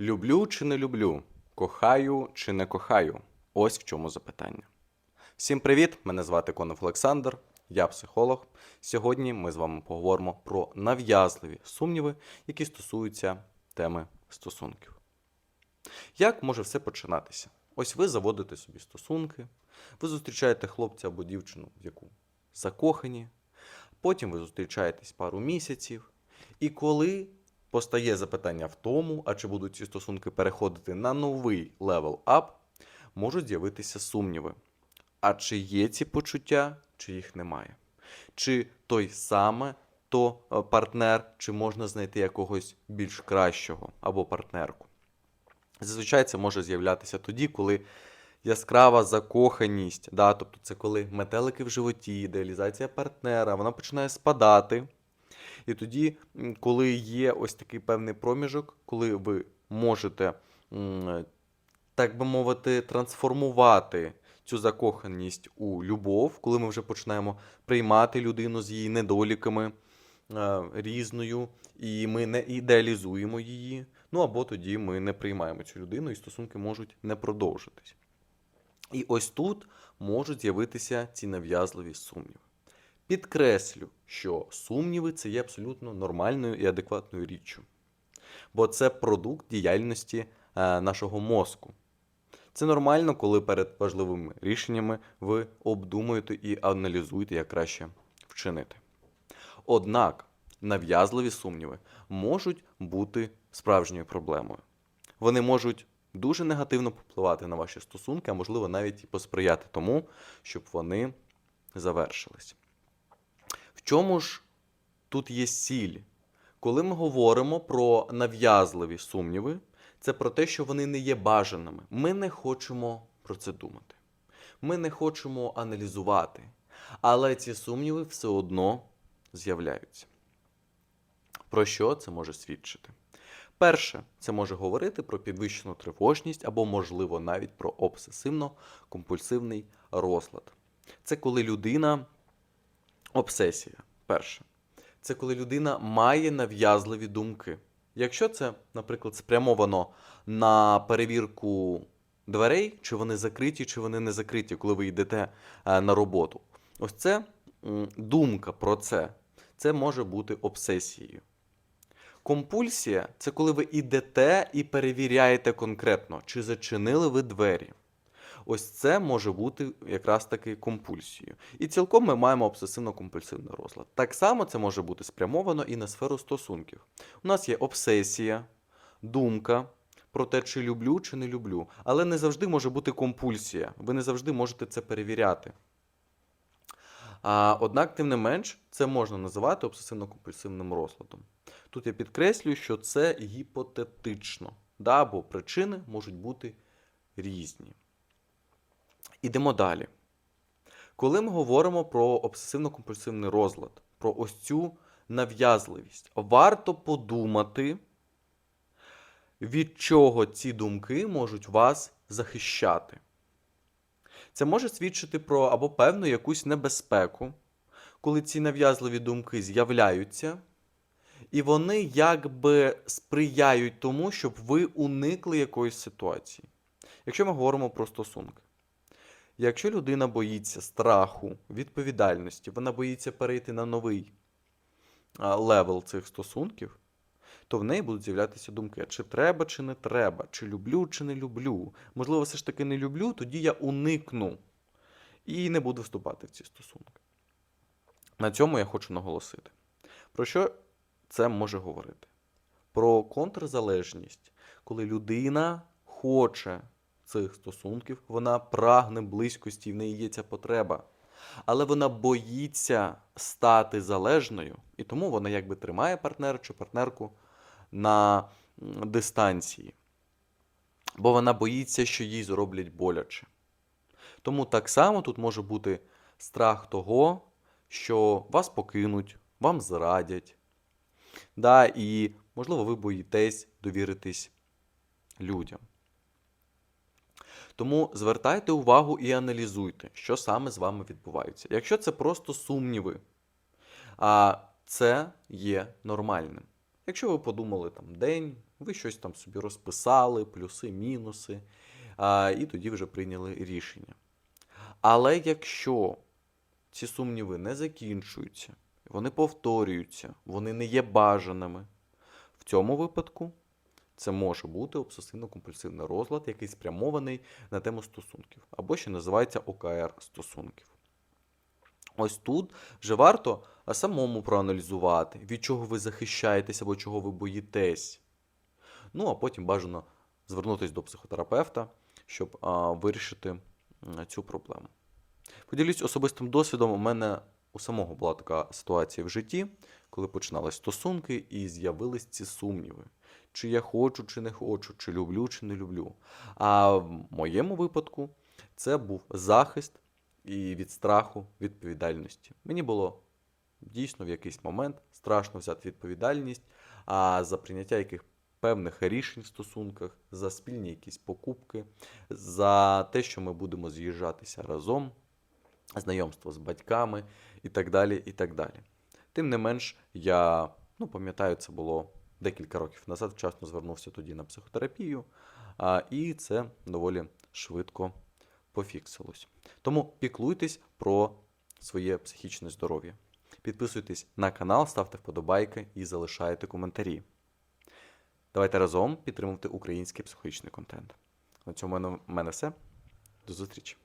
Люблю чи не люблю? Кохаю чи не кохаю? Ось в чому запитання. Всім привіт! Мене звати Конов Олександр, я психолог. Сьогодні ми з вами поговоримо про нав'язливі сумніви, які стосуються теми стосунків. Як може все починатися? Ось ви заводите собі стосунки, ви зустрічаєте хлопця або дівчину, в яку закохані, потім ви зустрічаєтесь пару місяців, і коли постає запитання в тому, а чи будуть ці стосунки переходити на новий левел ап, можуть з'явитися сумніви. А чи є ці почуття, чи їх немає? Чи той саме то е, партнер, чи можна знайти якогось більш кращого або партнерку? Зазвичай це може з'являтися тоді, коли яскрава закоханість, да, тобто це коли метелики в животі, ідеалізація партнера, вона починає спадати. І тоді, коли є ось такий певний проміжок, коли ви можете, так би мовити, трансформувати цю закоханість у любов, коли ми вже починаємо приймати людину з її недоліками е, різною, і ми не ідеалізуємо її. Ну або тоді ми не приймаємо цю людину, і стосунки можуть не продовжитись. І ось тут можуть з'явитися ці нав'язливі сумніви. Підкреслю, що сумніви це є абсолютно нормальною і адекватною річчю, бо це продукт діяльності е, нашого мозку. Це нормально, коли перед важливими рішеннями ви обдумуєте і аналізуєте, як краще вчинити. Однак нав'язливі сумніви можуть бути справжньою проблемою. Вони можуть дуже негативно впливати на ваші стосунки, а можливо навіть і посприяти тому, щоб вони завершились. Чому ж тут є сіль? Коли ми говоримо про нав'язливі сумніви, це про те, що вони не є бажаними. Ми не хочемо про це думати. Ми не хочемо аналізувати. Але ці сумніви все одно з'являються. Про що це може свідчити? Перше, це може говорити про підвищену тривожність або, можливо, навіть про обсесивно-компульсивний розлад. Це коли людина обсесія. Перше. Це коли людина має нав'язливі думки. Якщо це, наприклад, спрямовано на перевірку дверей, чи вони закриті, чи вони не закриті, коли ви йдете е, на роботу. Ось це думка про це. Це може бути обсесією. Компульсія це коли ви йдете і перевіряєте конкретно, чи зачинили ви двері. Ось це може бути якраз таки компульсією. І цілком ми маємо обсесивно-компульсивний розлад. Так само це може бути спрямовано і на сферу стосунків. У нас є обсесія, думка про те, чи люблю, чи не люблю. Але не завжди може бути компульсія. Ви не завжди можете це перевіряти. А, однак, тим не менш, це можна називати обсесивно-компульсивним розладом. Тут я підкреслюю, що це гіпотетично, да, бо причини можуть бути різні. Ідемо далі. Коли ми говоримо про обсесивно-компульсивний розлад, про ось цю нав'язливість, варто подумати, від чого ці думки можуть вас захищати. Це може свідчити про або певну якусь небезпеку, коли ці нав'язливі думки з'являються, і вони якби сприяють тому, щоб ви уникли якоїсь ситуації. Якщо ми говоримо про стосунки. Якщо людина боїться страху, відповідальності, вона боїться перейти на новий левел цих стосунків, то в неї будуть з'являтися думки, чи треба, чи не треба, чи люблю, чи не люблю. Можливо, все ж таки не люблю, тоді я уникну і не буду вступати в ці стосунки. На цьому я хочу наголосити. Про що це може говорити? Про контрзалежність, коли людина хоче цих стосунків, вона прагне близькості, в неї є ця потреба. Але вона боїться стати залежною, і тому вона якби тримає партнера чи партнерку на дистанції. Бо вона боїться, що їй зроблять боляче. Тому так само тут може бути страх того, що вас покинуть, вам зрадять. Да, і, можливо, ви боїтесь довіритись людям. Тому звертайте увагу і аналізуйте, що саме з вами відбувається. Якщо це просто сумніви, а це є нормальним. Якщо ви подумали там день, ви щось там собі розписали, плюси, мінуси, а, і тоді вже прийняли рішення. Але якщо ці сумніви не закінчуються, вони повторюються, вони не є бажаними, в цьому випадку це може бути обсесивно-компульсивний розлад, який спрямований на тему стосунків, або ще називається ОКР стосунків. Ось тут вже варто самому проаналізувати, від чого ви захищаєтесь або чого ви боїтесь. Ну, а потім бажано звернутися до психотерапевта, щоб а, вирішити цю проблему. Поділюсь особистим досвідом. У мене у самого була така ситуація в житті, коли починались стосунки і з'явились ці сумніви. Чи я хочу, чи не хочу, чи люблю, чи не люблю. А в моєму випадку це був захист і від страху відповідальності. Mені було дійсно в якийсь момент страшно взяти відповідальність, а за прийняття яких певних рішень в стосунках, за спільні якісь покупки, за те, що ми будемо з'їжджатися разом, знайомство з батьками і так далі. і так далі. Тим не менш, я ну, пам'ятаю, це було декілька років назад, вчасно звернувся тоді на психотерапію, а, і це доволі швидко пофіксилось. Тому піклуйтесь про своє психічне здоров'я. Підписуйтесь на канал, ставте вподобайки і залишайте коментарі. Давайте разом підтримувати український психологічний контент. На цьому в мене все. До зустрічі!